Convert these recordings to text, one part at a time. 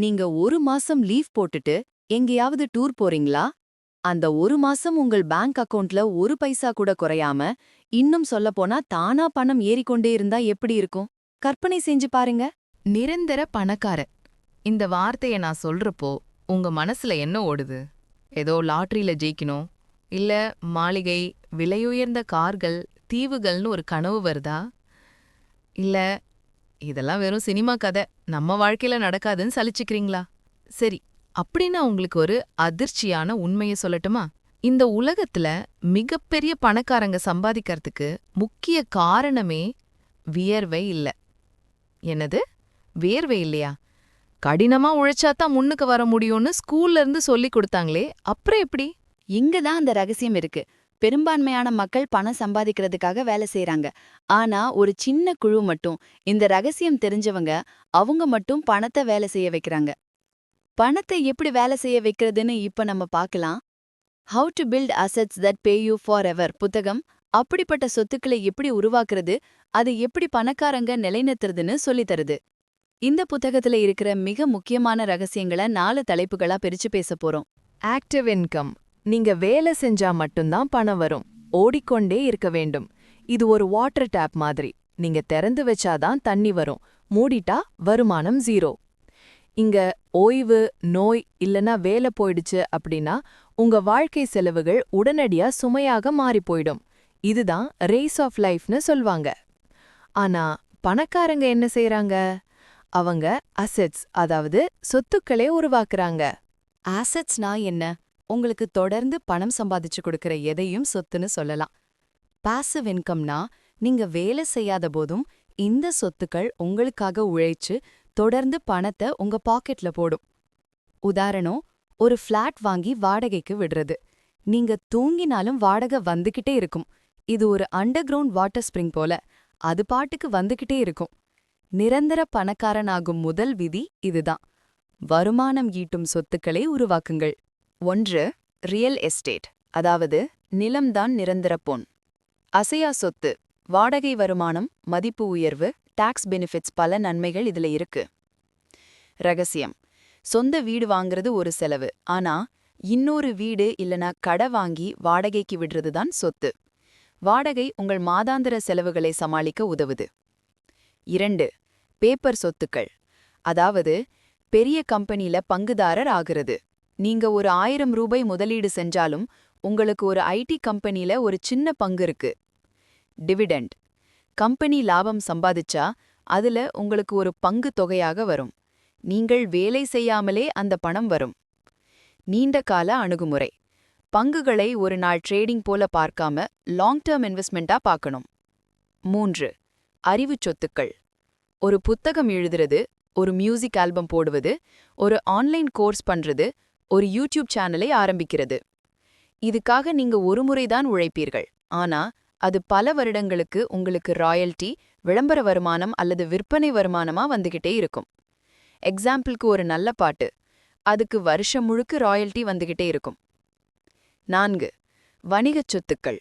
நீங்க ஒரு மாசம் லீவ் போட்டுட்டு எங்கேயாவது டூர் போறீங்களா? அந்த ஒரு மாசம் உங்கள் பேங்க் அக்கவுண்ட்ல ஒரு பைசா கூட குறையாம இன்னும் சொல்லப்போனா தானா பணம் ஏறிக்கொண்டே இருந்தா எப்படி இருக்கும்? கற்பனை செஞ்சு பாருங்க. நிரந்தர பணக்கார இந்த வார்த்தைய நான் சொல்றப்போ உங்க மனசுல என்ன ஓடுது? ஏதோ லாட்ரியில ஜெயிக்கணும். இல்ல மாளிகை விலையுயர்ந்த கார்கள் தீவுகள்னு ஒரு கனவு வருதா? இல்ல இதெல்லாம் வெறும் சினிமா கதை. நம்ம வாழ்க்கையில நடக்காதுன்னு சலிச்சுக்கிறீங்களா? சரி அப்படின்னா உங்களுக்கு ஒரு அதிர்ச்சியான உண்மையை சொல்லட்டுமா? இந்த உலகத்துல மிகப்பெரிய பணக்காரங்க சம்பாதிக்கிறதுக்கு முக்கிய காரணமே வியர்வை இல்ல. என்னது? வியர்வை இல்லையா? கடினமா உழைச்சாதான் முன்னுக்கு வர முடியும்னு ஸ்கூல்ல இருந்து சொல்லி கொடுத்தாங்களே அப்புறம் எப்படி? இங்க தான் அந்த ரகசியம் இருக்கு. பெரும்பான்மையான மக்கள் பணம் சம்பாதிக்கிறதுக்காக வேலை செய்யறாங்க ஆனா ஒரு சின்ன குழு மட்டும் இந்த ரகசியம் தெரிஞ்சவங்க அவங்க மட்டும் பணத்தை வேலை செய்ய வைக்கிறாங்க. பணத்தை எப்படி வேலை செய்ய வைக்கிறதுன்னு இப்ப நம்ம பார்க்கலாம். How to build assets that pay you for ever புத்தகம் அப்படிப்பட்ட சொத்துக்களை எப்படி உருவாக்குறது அதை எப்படி பணக்காரங்க நிலைநிறுத்துறதுன்னு சொல்லித் தருது இந்த புத்தகத்துல இருக்கிற மிக முக்கியமான ரகசியங்களை நாலு தலைப்புகளா பிரிச்சு பேச போறோம். ஆக்டிவ் இன்கம் நீங்க வேலை செஞ்சா மட்டும்தான் பணம் வரும். ஓடிக்கொண்டே இருக்க வேண்டும். இது ஒரு வாட்டர் டேப் மாதிரி. நீங்க திறந்து வச்சாதான் தண்ணி வரும். மூடிட்டா வருமானம் ஜீரோ இங்க ஓய்வு நோய் இல்லனா வேலை போயிடுச்சு அப்படின்னா உங்க வாழ்க்கை செலவுகள் உடனடியா சுமையாக மாறி போயிடும். இதுதான் ரேஸ் ஆஃப் லைஃப்னு சொல்வாங்க. ஆனா பணக்காரங்க என்ன செய்றாங்க? அவங்க அசெட்ஸ் அதாவது சொத்துக்களே உருவாக்குறாங்க. ஆசெட்ஸ்னா என்ன? உங்களுக்கு தொடர்ந்து பணம் சம்பாதிச்சு கொடுக்கிற எதையும் சொத்துன்னு சொல்லலாம். பாசிவ் இன்கம்னா நீங்க வேலை செய்யாத போதும் இந்த சொத்துக்கள் உங்களுக்காக உழைச்சு தொடர்ந்து பணத்தை உங்க பாக்கெட்ல போடும். உதாரணம் ஒரு ஃப்ளாட் வாங்கி வாடகைக்கு விடுறது. நீங்க தூங்கினாலும் வாடகை வந்துகிட்டே இருக்கும். இது ஒரு அண்டர் கிரவுண்ட் வாட்டர் ஸ்ப்ரிங் போல அது பாட்டுக்கு வந்துகிட்டே இருக்கும். நிரந்தர பணக்காரனாகும் முதல் விதி இதுதான். வருமானம் ஈட்டும் சொத்துக்களை உருவாக்குங்கள். ஒன்று ரியல் எஸ்டேட் அதாவது நிலம்தான் நிரந்தர பொன். அசையா சொத்து வாடகை வருமானம் மதிப்பு உயர்வு டாக்ஸ் பெனிஃபிட்ஸ் பல நன்மைகள் இதுல இருக்கு. ரகசியம் சொந்த வீடு வாங்குறது ஒரு செலவு ஆனா இன்னொரு வீடு இல்லனா கடை வாங்கி வாடகைக்கு விடுறது தான் சொத்து. வாடகை உங்கள் மாதாந்திர செலவுகளை சமாளிக்க உதவுது. இரண்டு பேப்பர் சொத்துக்கள் அதாவது பெரிய கம்பெனில பங்குதாரர் ஆகிறது. நீங்க ஒரு ஆயிரம் ரூபாய் முதலீடு செஞ்சாலும் உங்களுக்கு ஒரு ஐடி கம்பெனில ஒரு சின்ன பங்கு இருக்கு. டிவிடெண்ட். கம்பெனி லாபம் சம்பாதிச்சா அதுல உங்களுக்கு ஒரு பங்கு தொகையாக வரும். நீங்கள் வேலை செய்யாமலே அந்த பணம் வரும். நீண்ட கால அணுகுமுறை. பங்குகளை ஒரு நாள் ட்ரேடிங் போல பார்க்காம லாங் டேர்ம் இன்வெஸ்ட்மெண்ட்டா பார்க்கணும். மூன்று. அறிவுச் சொத்துக்கள். ஒரு புத்தகம் எழுதுறது ஒரு மியூசிக் ஆல்பம் போடுவது ஒரு ஆன்லைன் கோர்ஸ் பண்றது ஒரு யூடியூப் சேனலை ஆரம்பிக்கிறது. இதுக்காக நீங்க ஒரு முறைதான் உழைப்பீர்கள். ஆனா அது பல வருடங்களுக்கு உங்களுக்கு ராயல்டி விளம்பர வருமானம் அல்லது விற்பனை வருமானமா வந்துகிட்டே இருக்கும். எக்ஸாம்பிளுக்கு ஒரு நல்ல பாட்டு. அதுக்கு வருஷம் முழுக்க ராயல்டி வந்துகிட்டே இருக்கும். நான்கு வணிகச் சொத்துக்கள்.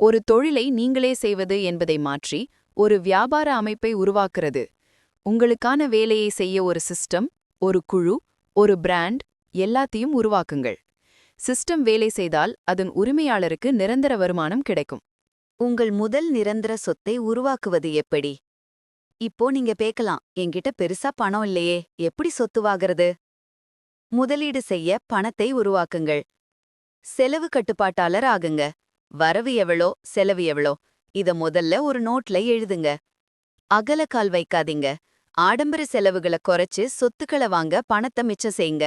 ஒரு தொழிலை நீங்களே செய்வது என்பதை மாற்றி ஒரு வியாபார அமைப்பை உருவாக்குறது. உங்களுக்கான வேலையை செய்ய ஒரு சிஸ்டம் ஒரு குழு ஒரு பிராண்ட் எல்லாத்தையும் உருவாக்குங்கள். சிஸ்டம் வேலை செய்தால் அதன் உரிமையாளருக்கு நிரந்தர வருமானம் கிடைக்கும். உங்கள் முதல் நிரந்தர சொத்தை உருவாக்குவது எப்படி? இப்போ நீங்க பேக்கலாம் என்கிட்ட பெருசா பணம் இல்லையே எப்படி சொத்துவாகிறது முதலீடு செய்ய பணத்தை உருவாக்குங்கள். செலவு கட்டுப்பாட்டாளர் ஆகுங்க. வரவு எவ்வளோ செலவு எவ்வளோ? இத முதல்ல ஒரு நோட்ல எழுதுங்க. அகலக்கால் வைக்காதீங்க. ஆடம்பர செலவுகளை குறைச்சு சொத்துக்களை வாங்க பணத்தை மிச்சம் செய்யுங்க.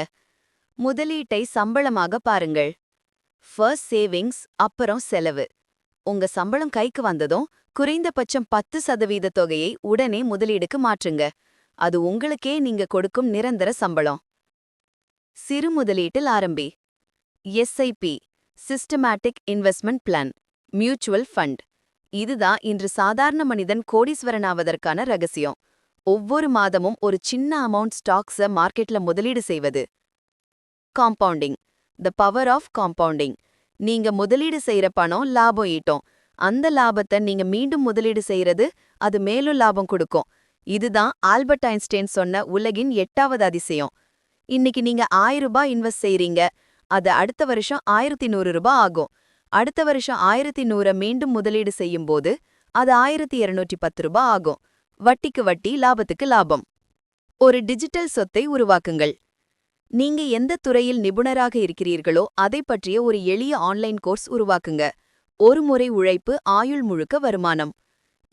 முதலீட்டை சம்பளமாக பாருங்கள். ஃபர்ஸ்ட் சேவிங்ஸ் அப்புறம் செலவு. உங்க சம்பளம் கைக்கு வந்ததும் குறைந்தபட்சம் பத்து சதவீத தொகையை உடனே முதலீடுக்கு மாற்றுங்க. அது உங்களுக்கே நீங்க கொடுக்கும் நிரந்தர சம்பளம். சிறு முதலீட்டில் ஆரம்பி. SIP systematic investment plan mutual fund இதுதான் இன்று சாதாரண மனிதன் கோடீஸ்வரனாவதற்கான ரகசியம். ஒவ்வொரு மாதமும் ஒரு சின்ன அமௌண்ட் ஸ்டாக்ஸ மார்க்கெட்ல முதலீடு செய்வது. Compounding the power of compounding நீங்க முதலீடு செய்யற பணம் லாபம் ஈட்டும். அந்த லாபத்தை நீங்க மீண்டும் முதலீடு செய்யறது அது மேலும் லாபம் கொடுக்கும். இதுதான் ஆல்பர்ட் ஐன்ஸ்டைன் சொன்ன உலகின் எட்டாவது அதிசயம். இன்னைக்கு நீங்க ஆயிரம் ரூபாய் இன்வெஸ்ட் செய்றீங்க. அது அடுத்த வருஷம் ஆயிரத்தி நூறு ரூபாய் ஆகும். அடுத்த வருஷம் ஆயிரத்தி நூறை மீண்டும் முதலீடு செய்யும் போது அது ஆயிரத்தி இருநூற்றி பத்து ரூபாய் ஆகும். வட்டிக்கு வட்டி லாபத்துக்கு லாபம். ஒரு டிஜிட்டல் சொத்தை உருவாக்குங்கள். நீங்க எந்த துறையில் நிபுணராக இருக்கிறீர்களோ அதை பற்றிய ஒரு எளிய ஆன்லைன் கோர்ஸ் உருவாக்குங்க. ஒரு முறை உழைப்பு ஆயுள் முழுக்க வருமானம்.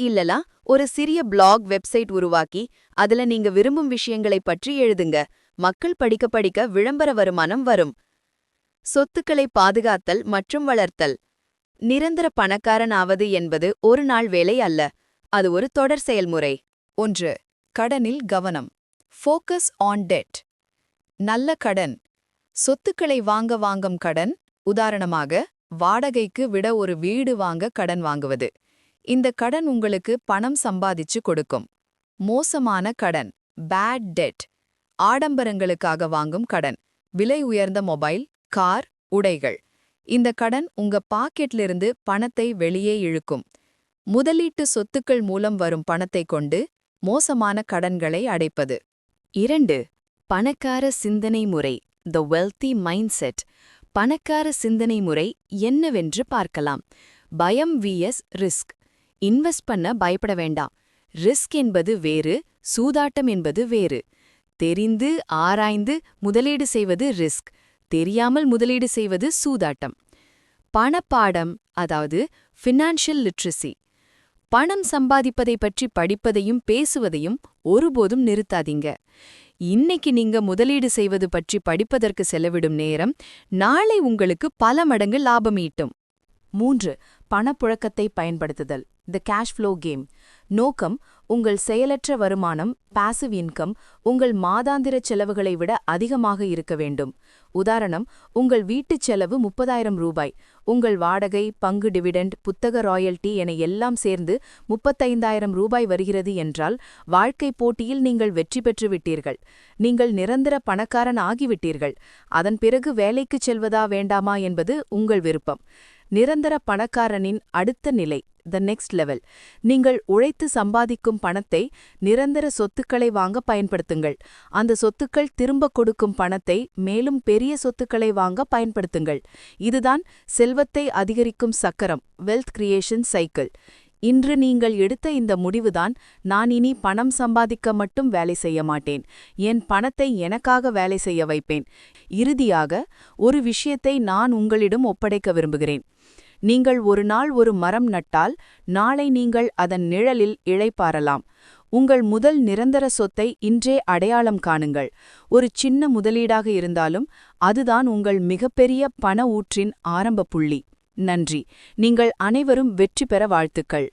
இல்லலா ஒரு சிறிய பிளாக் வெப்சைட் உருவாக்கி அதுல நீங்க விரும்பும் விஷயங்களை பற்றி எழுதுங்க. மக்கள் படிக்க படிக்க விளம்பர வருமானம் வரும். சொத்துக்களை பாதுகாத்தல் மற்றும் வளர்த்தல். நிரந்தர பணக்காரன் ஆவது என்பது ஒரு நாள் வேலை அல்ல. அது ஒரு தொடர் செயல்முறை. ஒன்று கடனில் கவனம். ஃபோக்கஸ் ஆன் டெட் நல்ல கடன். சொத்துக்களை வாங்க வாங்கும் கடன் உதாரணமாக வாடகைக்கு விட ஒரு வீடு வாங்க கடன் வாங்குவது. இந்த கடன் உங்களுக்கு பணம் சம்பாதிச்சு கொடுக்கும். மோசமான கடன் பேட் டெட் ஆடம்பரங்களுக்காக வாங்கும் கடன் விலை உயர்ந்த மொபைல் கார் உடைகள். இந்த கடன் உங்க பாக்கெட்லிருந்து பணத்தை வெளியே இழுக்கும். முதலீட்டு சொத்துக்கள் மூலம் வரும் பணத்தை கொண்டு மோசமான கடன்களை அடைப்பது. இரண்டு பணக்கார சிந்தனை முறை த வெல்தி மைண்ட் செட் பணக்கார சிந்தனை முறை என்னவென்று பார்க்கலாம். பயம் விஎஸ் ரிஸ்க் இன்வெஸ்ட் பண்ண பயப்பட வேண்டாம். ரிஸ்க் என்பது வேறு சூதாட்டம் என்பது வேறு. தெரிந்து ஆராய்ந்து முதலீடு செய்வது ரிஸ்க் தெரியாமல் முதலீடு செய்வது சூதாட்டம். பணப்பாடம் அதாவது ஃபினான்ஷியல் லிட்ரஸி பணம் சம்பாதிப்பதை பற்றி படிப்பதையும் பேசுவதையும் ஒருபோதும் நிறுத்தாதீங்க. இன்னைக்கு நீங்க முதலீடு செய்வது பற்றி படிப்பதற்கு செலவிடும் நேரம் நாளை உங்களுக்கு பல மடங்கு லாபம் ஈட்டும் மூன்று பணப்புழக்கத்தை பயன்படுத்துதல். த கேஷ் ஃப்ளோ கேம் நோக்கம் உங்கள் செயலற்ற வருமானம் பாசிவ் இன்கம் உங்கள் மாதாந்திர செலவுகளை விட அதிகமாக இருக்க வேண்டும். உதாரணம் உங்கள் வீட்டுச் செலவு முப்பதாயிரம் ரூபாய் உங்கள் வாடகை பங்கு டிவிடெண்ட் புத்தக ராயல்டி என எல்லாம் சேர்ந்து முப்பத்தைந்தாயிரம் ரூபாய் வருகிறது என்றால் வாழ்க்கை போட்டியில் நீங்கள் வெற்றி பெற்று விட்டீர்கள். நீங்கள் நிரந்தர பணக்காரன் ஆகிவிட்டீர்கள். அதன் பிறகு வேலைக்குச் செல்வதா வேண்டாமா என்பது உங்கள் விருப்பம். நிரந்தர பணக்காரனின் அடுத்த நிலை த நெக்ஸ்ட் லெவல் நீங்கள் உழைத்து சம்பாதிக்கும் பணத்தை நிரந்தர சொத்துக்களை வாங்க பயன்படுத்துங்கள். அந்த சொத்துக்கள் திரும்ப கொடுக்கும் பணத்தை மேலும் பெரிய சொத்துக்களை வாங்க பயன்படுத்துங்கள். இதுதான் செல்வத்தை அதிகரிக்கும் சக்கரம் வெல்த் கிரியேஷன் சைக்கிள் இன்று நீங்கள் எடுத்த இந்த முடிவுதான் நான் இனி பணம் சம்பாதிக்க மட்டும் வேலை செய்ய மாட்டேன். என் பணத்தை எனக்காக வேலை செய்ய வைப்பேன். இறுதியாக ஒரு விஷயத்தை நான் உங்களிடம் ஒப்படைக்க விரும்புகிறேன். நீங்கள் ஒரு நாள் ஒரு மரம் நட்டால் நாளை நீங்கள் அதன் நிழலில் இழைப்பாரலாம். உங்கள் முதல் நிரந்தர சொத்தை இன்றே அடையாளம் காணுங்கள். ஒரு சின்ன முதலீடாக இருந்தாலும் அதுதான் உங்கள் மிகப்பெரிய பண ஊற்றின் ஆரம்ப புள்ளி. நன்றி. நீங்கள் அனைவரும் வெற்றி பெற வாழ்த்துக்கள்.